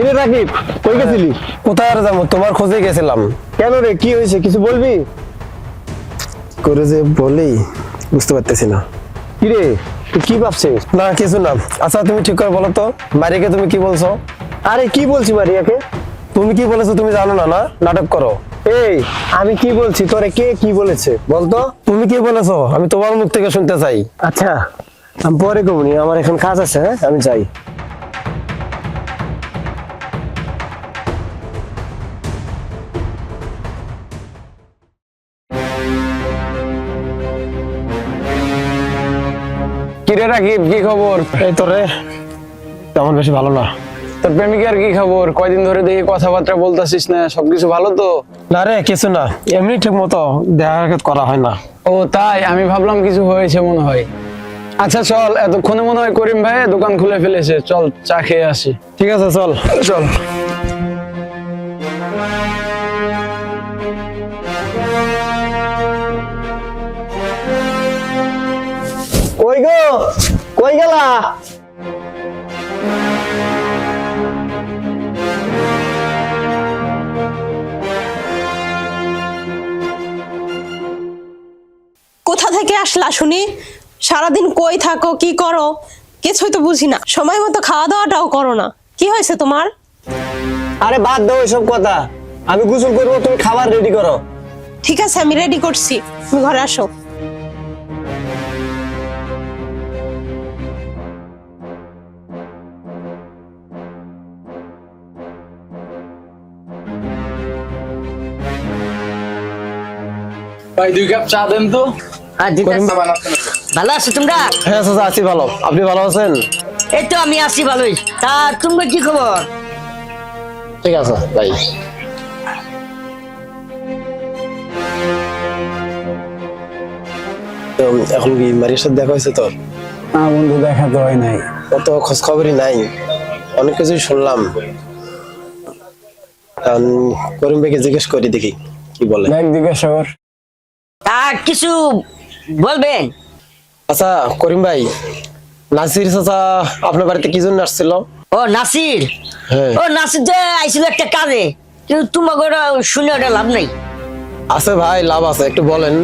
কিরে রাকিব কই গেছিলি? কোথায় আর যাব? তোমার খোঁজে গেছিলাম। কেন রে? কি হয়েছে? কিছু বলবি? করে যে বুঝতে পারতেছি না। কিরে তুই কি ভাবছিস? না কিছু না। আচ্ছা তুমি ঠিক করে বলো তো। মারিকে তুমি কি বলছো? আরে কি বলছি মারিয়াকে? তুমি কি বলেছ তুমি জানো না না? নাটক করো। এই আমি কি বলছি? তোরে কে কি বলেছে? বলতো তুমি কি বলেছ? আমি তোমার মুখ থেকে শুনতে চাই। আচ্ছা আমি পরে কমনি। আমার এখন কাজ আছে হ্যাঁ? আমি যাই। কিরে রাকিব কি খবর? এই তো রে তেমন বেশি ভালো না। তোর প্রেমিকার কি খবর? কয়দিন ধরে দেখি কথাবার্তা বলতেছিস না সবকিছু ভালো তো? না রে কিছু না এমনি ঠিক মতো দেখা করা হয় না। ও তাই আমি ভাবলাম কিছু হয়েছে মনে হয়। আচ্ছা চল এতক্ষণে মনে হয় করিম ভাই দোকান খুলে ফেলেছে। চল চা খেয়ে আসি। ঠিক আছে চল। চল। গো কই গেলা? কোথা থেকে আসলা শুনি? সারাদিন কই থাকো কি করো? কিছুই তো বুঝি না। সময় মতো খাওয়া দাওয়াটাও করো না। কি হয়েছে তোমার? আরে বাদ দাও এসব কথা। আমি গোসল করব তুমি খাবার রেডি করো। ঠিক আছে আমি রেডি করছি। তুমি ঘরে আসো। ভাই দুই কাপ চা দেন তো। করিম ভালো আছো তোমরা? হ্যাঁ চাচা আছি ভালো। আপনি ভালো আছেন? এই তো আমি আছি ভালোই। তা তোমরা কি খবর? ঠিক আছে ভাই। এখন কি মারির সাথে দেখা হয়েছে তোর না বন্ধু দেখা তো হয় নাই। অত খোঁজ খবরই নাই। অনেক কিছুই শুনলাম। করিম ভাইকে জিজ্ঞেস করি দেখি কি বলে। দেখ জিজ্ঞাসা কর। তা কিছু বলবেন? আচ্ছা করিম ভাই নাসির চাচা আপনার বাড়িতে কি জন্য আসছিল? ও নাসির? হ্যাঁ। ও নাসির যে আইছিল একটা কাজে কিন্তু তোমাকে ওটা শুনে ওটা লাভ নাই। আছে ভাই লাভ আছে একটু বলেন।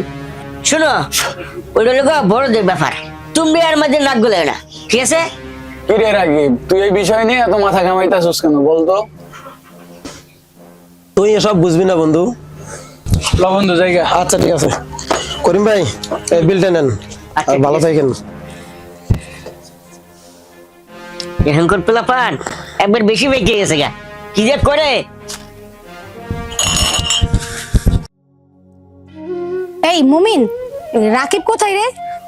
শুনো ওইটা লোক বড়দের ব্যাপার। তুমি আর মাঝে নাক গলে না ঠিক আছে? কিরে তুই এই বিষয় নিয়ে এত মাথা ঘামাইতাছিস কেন বলতো? তুই এসব বুঝবি না বন্ধু। ল বন্ধু জায়গা। আচ্ছা ঠিক আছে। করিম ভাই এই বিলটা নেন। আচ্ছা, আর ভালো থাকেন। এখনকার পেলাপান একবার বেশি বেঁকে গেছে গা। কি যে করে? এই মুমিন রাকিব কোথায় রে?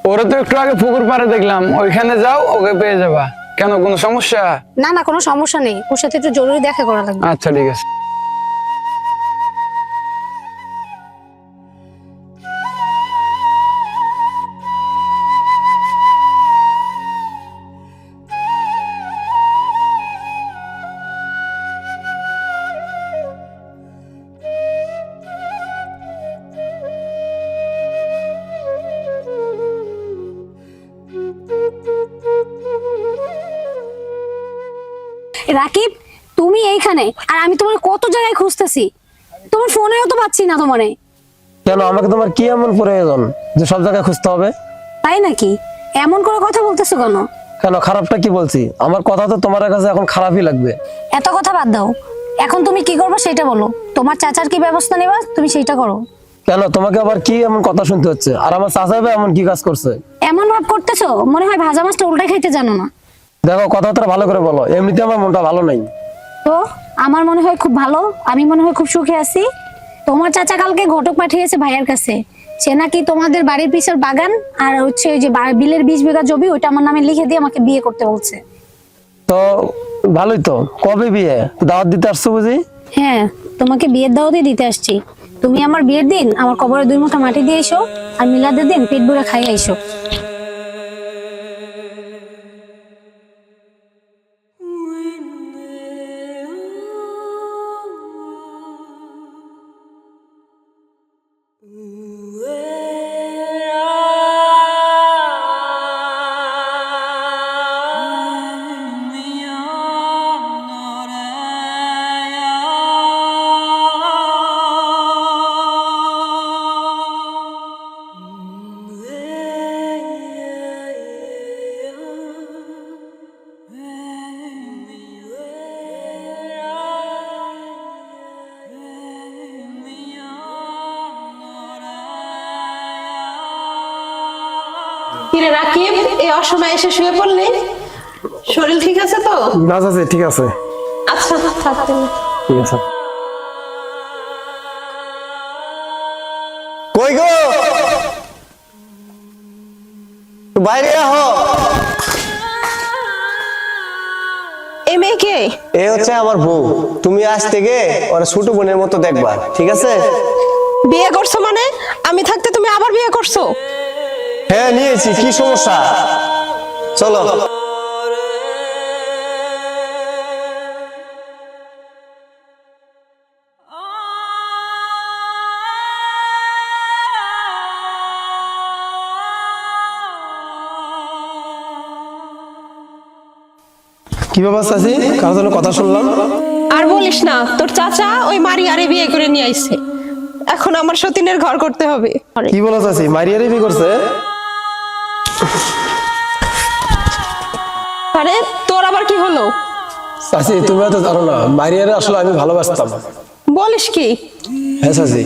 ওরা তো একটু আগে পুকুর পাড়ে দেখলাম। ওইখানে যাও ওকে পেয়ে যাবা। কেন কোনো সমস্যা? না না কোনো সমস্যা নেই। ওর সাথে একটু জরুরি দেখা করা লাগবে। আচ্ছা ঠিক আছে। রাকিব তুমি এইখানে আর আমি তোমার কত জায়গায় খুঁজতেছি? তোমার ফোনেও তো পাচ্ছি না তোমারে। কেন? আমাকে তোমার কি এমন প্রয়োজন যে সব জায়গায় খুঁজতে হবে? তাই নাকি? এমন করে কথা বলতেছো কেন? কেন? খারাপটা কি বলছি? আমার কথা তো তোমার কাছে এখন খারাপই লাগবে। এত কথা বাদ দাও। এখন তুমি কি করবে সেটা বলো। তোমার চাচার কি ব্যবস্থা নেবা? তুমি সেইটা করো। কেন? তোমাকে আবার কি এমন কথা শুনতে হচ্ছে? আর আমার চাচা এমন কি কাজ করছে? এমন ভাব করতেছো? মনে হয় ভাজা মাছটা উল্টাই খাইতে জানো না। দেখো কথাবার্তা ভালো করে বলো। এমনিতে আমার মনটা ভালো নাই। তো আমার মনে হয় খুব ভালো আমি মনে হয় খুব সুখে আছি। তোমার চাচা কালকে ঘটক পাঠিয়েছে ভাইয়ের কাছে। সে নাকি তোমাদের বাড়ির পিছের বাগান আর হচ্ছে ওই যে বিলের বিশ বিঘা জমি ওইটা আমার নামে লিখে দিয়ে আমাকে বিয়ে করতে বলছে। তো ভালোই তো। কবে বিয়ে? দাওয়াত দিতে আসছো বুঝি? হ্যাঁ তোমাকে বিয়ের দাওয়াতই দিতে আসছি। তুমি আমার বিয়ের দিন আমার কবরে দুই মুঠা মাটি দিয়ে এসো আর মিলাদের দিন পেট ভরে খাই আইসো কিরে রাকিব এই অসময়ে এসে শুয়ে পড়লি? শরীর ঠিক আছে তো? না চাচি ঠিক আছে। আচ্ছা থাকতে ঠিক আছে। কই গো? বাইরে আহো। এ এ হচ্ছে আমার বউ। তুমি আজ থেকে ওরা ছোট বোনের মতো দেখবা ঠিক আছে? বিয়ে করছ মানে? আমি থাকতে তুমি আবার বিয়ে করছ? হ্যাঁ নিয়েছি। কি সমস্যা? চলো। কি ব্যাপার চাচি কারোর জন্য কথা শুনলাম। আর বলিস না তোর চাচা ওই মারিয়ারে বিয়ে করে নিয়ে আইছে। এখন আমার সতীনের ঘর করতে হবে। কি বলো চাচি মারিয়ারে বিয়ে করছে? আরে তোর আবার কি হলো? চাচি তুমি তো জানো না মারিয়ারে আসলে আমি ভালোবাসতাম। বলিস কি? হ্যাঁ চাচি